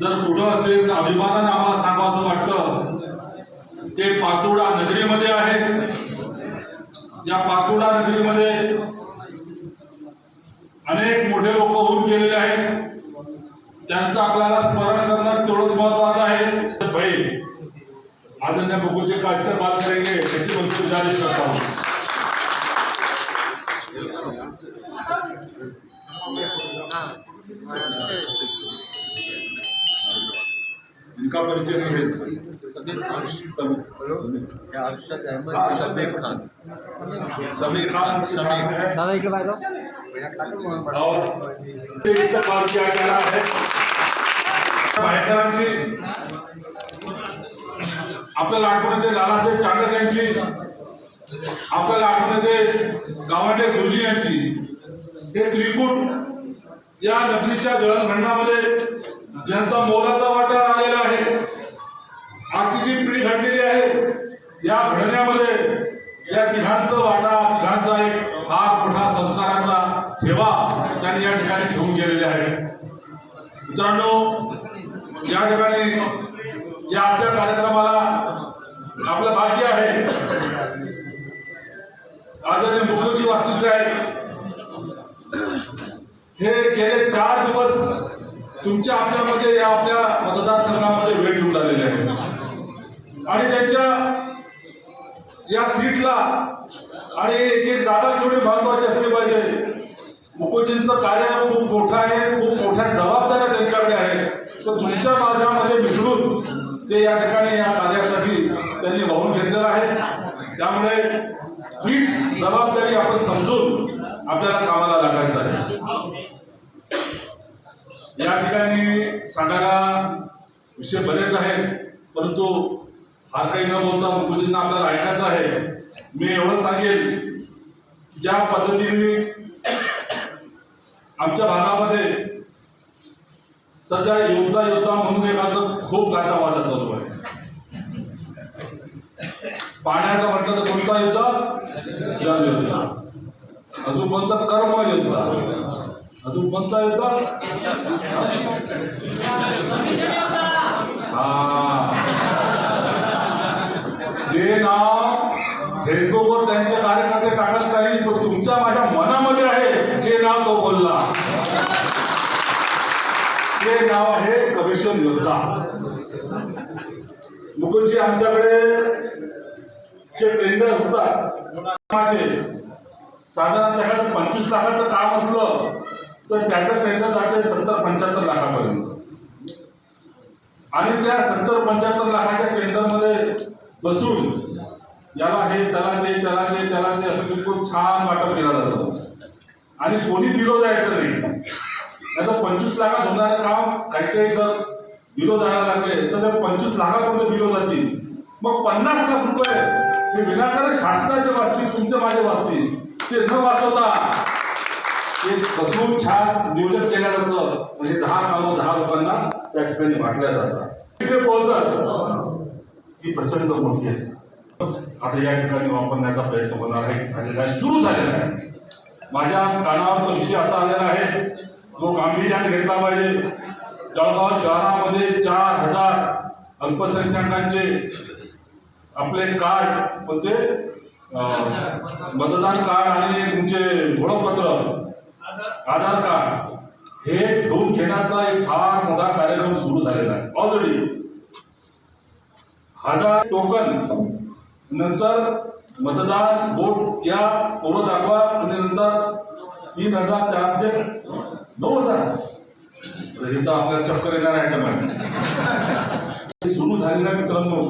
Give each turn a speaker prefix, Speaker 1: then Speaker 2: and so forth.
Speaker 1: जर कुठं असेल तर अभिमानाने आम्हाला सांगावं वाटतं. ते पातोडा नगरीमध्ये आहे. या पातोडा नगरीमध्ये अनेक मोठे लोक होऊन गेलेले आहेत. त्यांचं आपल्याला स्मरण करणं तेवढंच महत्वाचं आहे. भाई आदरणीय बकुलचे खासकर बात करेंगे ऐसी वस्तु गुजारिश करता हूँ. इनका नहीं है
Speaker 2: समीर खान.
Speaker 1: समीर.
Speaker 2: हे अर्षद अहमद समीर खान. समीर खान. समीर.
Speaker 3: दादा इकडे
Speaker 1: है. भायकरांची आपल्याला आठवण येते लालासाहेब चांडक यांची. आपल्याला आठवण येते गावाडे गुरुजी यांची. हे त्रिकूट या नगरीच्या जळणघंडामध्ये ज्यांचा मोलाचा वाटा आलेला आहे आजची जी पिढी घडलेली आहे या घडण्यामध्ये या तिघांचा वाटा तिघांचा एक फार मोठा संस्काराचा ठेवा त्यांनी या ठिकाणी ठेवून गेलेले आहे. मित्रांनो या ठिकाणी या आजच्या कार्यक्रमाला आपलं भाग्य आहे. आदरणीय मुखर्जी वास्तूचे आहे हे गेले चार दिवस तुमच्या आपल्यामध्ये या आपल्या मतदारसंघामध्ये वेळ येऊ आलेले आहे. आणि त्यांच्या या सीटला आणि एक एक जागा थोडी महत्वाची असली पाहिजे. मुकुटजींचं कार्य खूप मोठं आहे खूप मोठ्या जबाबदाऱ्या त्यांच्याकडे आहेत. तर तुमच्या माझ्यामध्ये मिसळून ते या ठिकाणी या कार्यासाठी त्यांनी वाहून घेतलेलं आहे. त्यामुळे हीच जबाबदारी आपण समजून आपल्याला कामाला लागायचं आहे. ठिकाणी सांगायला विषय बरेच आहेत परंतु फार काही न बोलता मुकुंदींना आपल्याला ऐकायचं आहे. मी एवढं सांगेल ज्या पद्धतीने आमच्या भागामध्ये सध्या योद्धा योद्धा म्हणून एकाचं खूप गाजा वाजा चालू आहे. पाण्याचं म्हटलं तर कोणता युद्ध? जल युद्ध अजून कोणतं कर्म युद्ध. अजून कोणता युद्ध? हा. जे नाव फेसबुकवर त्यांचे कार्यकर्ते टाकत नाही पण तुमच्या माझ्या मनामध्ये आहे. ते नाव तो बोलला. ते नाव आहे कमिशन योद्धा. मुकुलजी आमच्याकडे जे टेंडर असतात. कामाचे साधारण त्याच्यात पंचवीस लाखाचं काम असलं. तर त्याचं टेंडर जाते सत्तर पंच्याहत्तर लाखापर्यंत. आणि त्या सत्तर पंच्याहत्तर लाखाच्या केंद्रामध्ये बसून याला हे त्याला ते त्याला ते त्याला ते असं खूप छान वाटप केलं जातं. आणि कोणी बिलो जायचं नाही. तर पंचवीस लाखात होणारं काम काही काही जर बिलो जायला लागले तर ते पंचवीस लाखापर्यंत बिलो जातील. मग पन्नास लाख रुपये हे विनाकारण शासनाचे वाचतील तुमचे माझे वाचतील ते न वाचवता ते कसून छान नियोजन केलं जातं म्हणजे दहा कामं दहा लोकांना त्या ठिकाणी वाटल्या जातात. तिथे पोहोचत ती प्रचंड मोठी आहे. आता या ठिकाणी वापरण्याचा प्रयत्न होणार आहे. झालेला आहे. सुरू झालेला आहे. माझ्या कानावर तो विषय असा आलेला आहे. जो गांभीर्याने घेतला पाहिजे. जळगाव शहरामध्ये चार हजार अल्पसंख्याकांचे आपले कार्ड म्हणजे मतदान कार्ड आणि तुमचे ओळखपत्र. आधार कार्ड हे ठेवून घेण्याचा एक फार मोठा कार्यक्रम सुरू झालेला आहे. ऑलरेडी हजार टोकन नंतर मतदान वोट या पोरं दाखवा आणि नंतर तीन हजार चारशे नऊ हजार. हे तर आपल्याला चक्कर येणार आहे सुरू झालेला मित्रांनो.